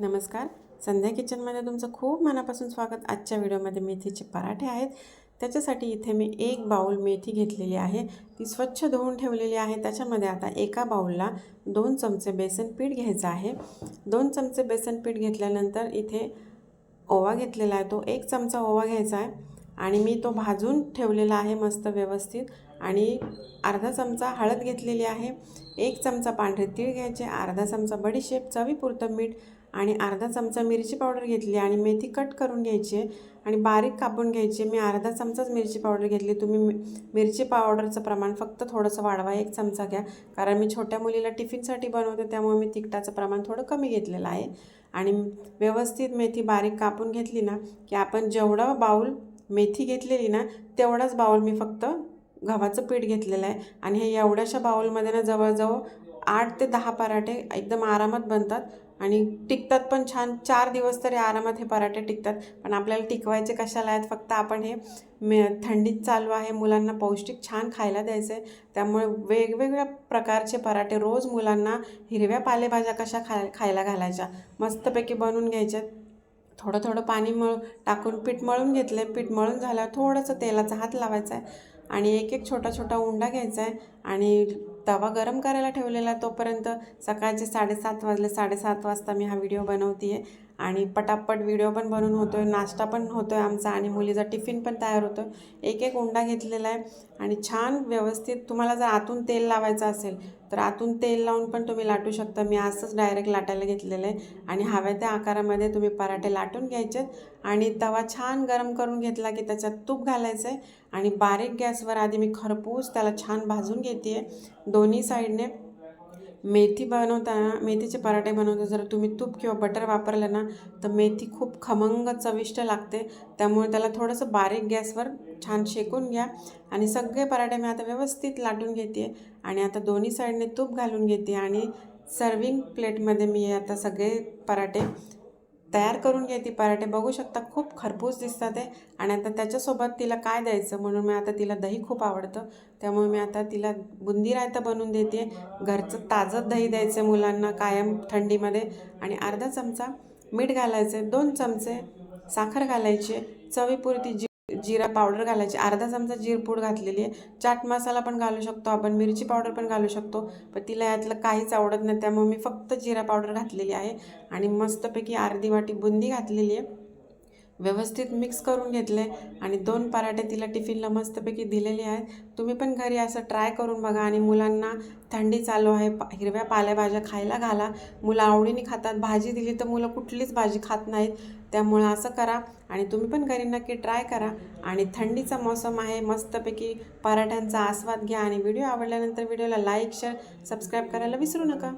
नमस्कार. संध्या किचनमध्ये तुमचं खूप मनापासून स्वागत. आजच्या व्हिडिओमध्ये मेथीचे पराठे आहेत. त्याच्यासाठी इथे मी एक बाऊल मेथी घेतलेली आहे. ती स्वच्छ धुवून ठेवलेली आहे. त्याच्यामध्ये आता एका बाऊलला दोन चमचे बेसन पीठ घ्यायचं आहे. दोन चमचे बेसन पीठ घेतल्यानंतर इथे ओवा घेतलेला आहे. तो एक चमचा ओवा घ्यायचा आहे. आणि मी तो भाजून ठेवलेला आहे मस्त व्यवस्थित. आणि अर्धा चमचा हळद घेतलेली आहे. एक चमचा पांढरे तीळ घ्यायचे. अर्धा चमचा बडीशेप चवीपुरतं मीठ आणि अर्धा चमचा मिरची पावडर घेतली आणि मेथी कट करून घ्यायची आहे आणि बारीक कापून घ्यायची. मी अर्धा चमचाच मिरची पावडर घेतली. तुम्ही मिरची पावडरचं प्रमाण फक्त थोडंसं वाढवा. एक चमचा घ्या. कारण मी छोट्या मुलीला टिफिनसाठी बनवते त्यामुळे मी तिखटाचं प्रमाण थोडं कमी घेतलेलं आहे. आणि व्यवस्थित मेथी बारीक कापून घेतली ना की आपण जेवढा बाऊल मेथी घेतलेली ना तेवढाच बाऊल मी फक्त गव्हाचं पीठ घेतलेलं आहे. आणि हे एवढ्याशा बाऊलमध्ये ना जवळजवळ आठ ते दहा पराठे एकदम आरामात बनतात. आणि टिकतात पण छान. चार दिवस तरी आरामात हे पराठे टिकतात. पण आपल्याला टिकवायचे कशाला आहेत? फक्त आपण हे मे थंडीत चालू आहे. मुलांना पौष्टिक छान खायला द्यायचं आहे त्यामुळे वेगवेगळ्या प्रकारचे पराठे रोज मुलांना हिरव्या पालेभाज्या कशा खाय खायला घालायच्या? मस्तपैकी बनवून घ्यायच्यात थोडं थोडं पाणी मळ टाकून पीठ मळून घेतलं आहे पीठ मळून झाल्यावर थोडंसं तेलाचा हात लावायचा आहे आणि एक एक छोटा छोटा उंडा घ्यायचा आहे आणि तवा गरम करायला ठेवलेला तोपर्यंत सकाळचे साडेसात वाजले साडेसात वाजता मी हा व्हिडिओ बनवते आहे आणि पटापट व्हिडिओ पण बनवून होतो आहे नाश्ता पण होतो आहे आमचा आणि मुलीचा टिफिन पण तयार होतो आहे एक एक उंडा घेतलेला आहे आणि छान व्यवस्थित तुम्हाला जर आतून तेल लावायचं असेल तर आतून तेल लावून पण तुम्ही लाटू शकता. मी असंच डायरेक्ट लाटायला घेतलेलं आहे आणि हव्या त्या आकारामध्ये तुम्ही पराठे लाटून घ्यायचे आणि तवा छान गरम करून घेतला की त्याच्यात तूप घालायचं आहे आणि बारीक गॅसवर आधी मी खरपूस त्याला छान भाजून घेते आहे दोन्ही साईडने. मेथी बनवताना मेथीचे पराठे बनवता जर तुम्ही तूप किंवा बटर वापरलं ना तर मेथी खूप खमंग चविष्ट लागते. त्यामुळे त्याला थोडंसं बारीक गॅसवर छान शेकून घ्या. आणि सगळे पराठे मी आता व्यवस्थित लाटून घेते. आणि आता दोन्ही साईडने तूप घालून घेते. आणि सर्विंग प्लेटमध्ये मी आता सगळे पराठे तयार करून घेते पराठे. बघू शकता खूप खरपूस दिसतात आहे आणि आता त्याच्यासोबत तिला काय द्यायचं म्हणून मी आता तिला दही खूप आवडतं. त्यामुळे मी आता तिला बुंदी रायता बनवून देते. घरचं ताजं दही द्यायचं मुलांना कायम थंडीमध्ये. आणि अर्धा चमचा मीठ घालायचं दोन चमचे साखर घालायची चवीपुरती जी जिरा पावडर घालायची. अर्धा चमचा जिरपूड घातलेली आहे. चाट मसाला पण घालू शकतो आपण. मिरची पावडर पण घालू शकतो. पण तिला यातलं काहीच आवडत नाही. त्यामुळे मी फक्त जिरा पावडर घातलेली आहे. आणि मस्तपैकी अर्धी वाटी बुंदी घातलेली आहे. व्यवस्थित मिक्स करून घेतले आणि दोन पराठे तिला टिफिनला मस्तपैकी दिलेले आहेत. तुम्ही पण घरी असं ट्राय करून बघा आणि मुलांना थंडी चालू आहे पा हिरव्या पालेभाज्या खायला घाला. मुलं आवडीने खातात भाजी दिली तर मुलं कुठलीच भाजी खात नाहीत. त्यामुळं असं करा आणि तुम्ही पण घरी नक्की ट्राय करा. आणि थंडीचा मौसम आहे मस्तपैकी पराठ्यांचा आस्वाद घ्या आणि व्हिडिओ आवडल्यानंतर व्हिडिओला लाईक शेअर सबस्क्राईब करायला विसरू नका.